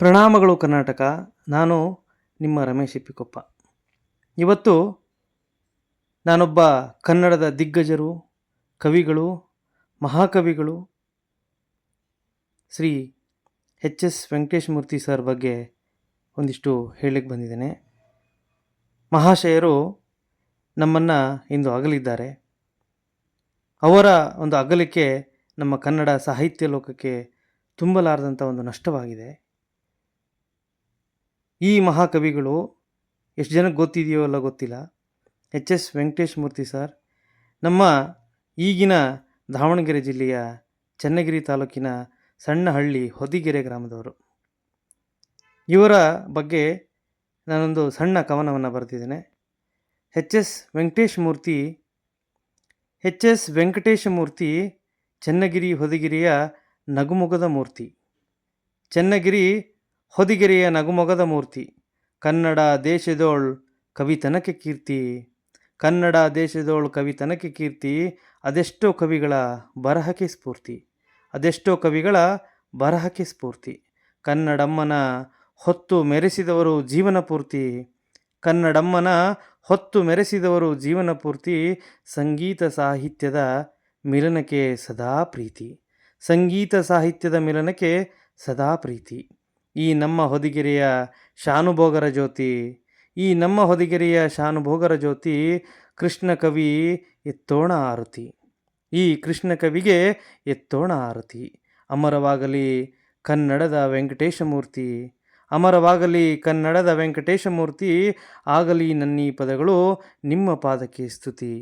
ಪ್ರಣಾಮಗಳು ಕರ್ನಾಟಕ. ನಾನು ನಿಮ್ಮ ರಮೇಶ್ ಇಪ್ಪಿಕೊಪ್ಪ. ಇವತ್ತು ನಾನೊಬ್ಬ ಕನ್ನಡದ ದಿಗ್ಗಜರು, ಕವಿಗಳು, ಮಹಾಕವಿಗಳು Shri H S Venkatesh Murthy sir ಬಗ್ಗೆ ಒಂದಿಷ್ಟು ಹೇಳಲಿಕ್ಕೆ ಬಂದಿದ್ದೇನೆ. ಮಹಾಶಯರು ನಮ್ಮನ್ನು ಇಂದು ಅಗಲಿದ್ದಾರೆ. ಅವರ ಒಂದು ಅಗಲಿಕೆ ನಮ್ಮ ಕನ್ನಡ ಸಾಹಿತ್ಯ ಲೋಕಕ್ಕೆ ತುಂಬಲಾರದಂಥ ಒಂದು ನಷ್ಟವಾಗಿದೆ. ಈ ಮಹಾಕವಿಗಳು ಎಷ್ಟು ಜನಕ್ಕೆ ಗೊತ್ತಿದೆಯೋ ಅಲ್ಲ ಗೊತ್ತಿಲ್ಲ. H S Venkatesh Murthy sir, ನಮ್ಮ ಈಗಿನ ದಾವಣಗೆರೆ ಜಿಲ್ಲೆಯ ಚನ್ನಗಿರಿ ತಾಲೂಕಿನ ಸಣ್ಣ ಹಳ್ಳಿ ಹೊದಿಗೆರೆ ಗ್ರಾಮದವರು. ಇವರ ಬಗ್ಗೆ ನಾನೊಂದು ಸಣ್ಣ ಕವನವನ್ನು ಬರೆದಿದ್ದೇನೆ. H S Venkatesh Murthy H S Venkatesha Murthy Channagiri ಹೊದಿಗಿರಿಯ ನಗುಮುಗದ ಮೂರ್ತಿ. ಚನ್ನಗಿರಿ ಹೊದಿಗೆರೆಯ ನಗುಮೊಗದ ಮೂರ್ತಿ, ಕನ್ನಡ ದೇಶದೋಳ್ ಕವಿತನಕ್ಕೆ ಕೀರ್ತಿ, ಕನ್ನಡ ದೇಶದೋಳ್ ಕವಿತನಕ್ಕೆ ಕೀರ್ತಿ, ಅದೆಷ್ಟೋ ಕವಿಗಳ ಬರಹಕ್ಕೆ ಸ್ಫೂರ್ತಿ, ಅದೆಷ್ಟೋ ಕವಿಗಳ ಬರಹಕ್ಕೆ ಸ್ಫೂರ್ತಿ. ಕನ್ನಡಮ್ಮನ ಹೊತ್ತು ಮೆರೆಸಿದವರು ಜೀವನ ಪೂರ್ತಿ, ಕನ್ನಡಮ್ಮನ ಹೊತ್ತು ಮೆರೆಸಿದವರು ಜೀವನ ಪೂರ್ತಿ, ಸಂಗೀತ ಸಾಹಿತ್ಯದ ಮಿಲನಕ್ಕೆ ಸದಾ ಪ್ರೀತಿ, ಸಂಗೀತ ಸಾಹಿತ್ಯದ ಮಿಲನಕ್ಕೆ ಸದಾ ಪ್ರೀತಿ. ಈ ನಮ್ಮ ಹೊದಿಗೆರೆಯ ಶಾನುಭೋಗರ ಜ್ಯೋತಿ, ಈ ನಮ್ಮ ಹೊದಿಗೆರೆಯ ಶಾನುಭೋಗರ ಜ್ಯೋತಿ ಕೃಷ್ಣ ಕವಿ ಎತ್ತೋಣ ಆರತಿ. ಈ ಕೃಷ್ಣ ಕವಿಗೆ ಎತ್ತೋಣ ಆರತಿ. ಅಮರವಾಗಲಿ ಕನ್ನಡದ ವೆಂಕಟೇಶ ಮೂರ್ತಿ ಅಮರವಾಗಲಿ ಕನ್ನಡದ ವೆಂಕಟೇಶ ಮೂರ್ತಿ ಆಗಲಿ ನನ್ನೀ ಪದಗಳು ನಿಮ್ಮ ಪಾದಕ್ಕೆ ಸ್ತುತಿ,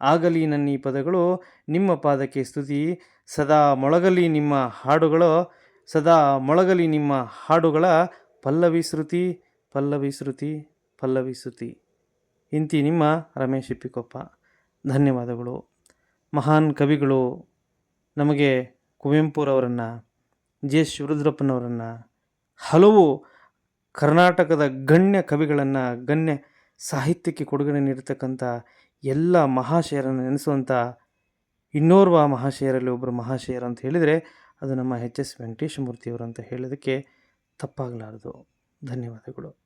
ಆಗಲಿ ನನ್ನೀ ಪದಗಳು ನಿಮ್ಮ ಪಾದಕ್ಕೆ ಸ್ತುತಿ, ಸದಾ ಮೊಳಗಲಿ ನಿಮ್ಮ ಹಾಡುಗಳು ಸದಾ ಮೊಳಗಲಿ ನಿಮ್ಮ ಹಾಡುಗಳ ಪಲ್ಲವಿ ಶ್ರುತಿ ಪಲ್ಲವಿ ಶ್ರುತಿ ಪಲ್ಲವಿ ಶ್ರುತಿ. ಇಂತಿ ನಿಮ್ಮ ರಮೇಶ್ ಇಪ್ಪಿಕೊಪ್ಪ. ಧನ್ಯವಾದಗಳು. ಮಹಾನ್ ಕವಿಗಳು ನಮಗೆ ಕುವೆಂಪುರವರನ್ನು, ಜೆ ಶಿವರುದ್ರಪ್ಪನವರನ್ನು, ಹಲವು ಕರ್ನಾಟಕದ ಗಣ್ಯ ಕವಿಗಳನ್ನು, ಗಣ್ಯ ಸಾಹಿತ್ಯಕ್ಕೆ ಕೊಡುಗೆ ನೀಡತಕ್ಕಂಥ ಎಲ್ಲ ಮಹಾಶಯರನ್ನು ನೆನೆಸುವಂಥ ಇನ್ನೋರ್ವ ಮಹಾಶಯರಲ್ಲಿ ಒಬ್ಬರು ಮಹಾಶಯರು ಅಂತ ಹೇಳಿದರೆ ಅದು ನಮ್ಮ ಎಚ್ ಎಸ್ ವೆಂಕಟೇಶ ಮೂರ್ತಿಯವರು ಅಂತ ಹೇಳೋದಕ್ಕೆ ತಪ್ಪಾಗಲಾರದು. ಧನ್ಯವಾದಗಳು.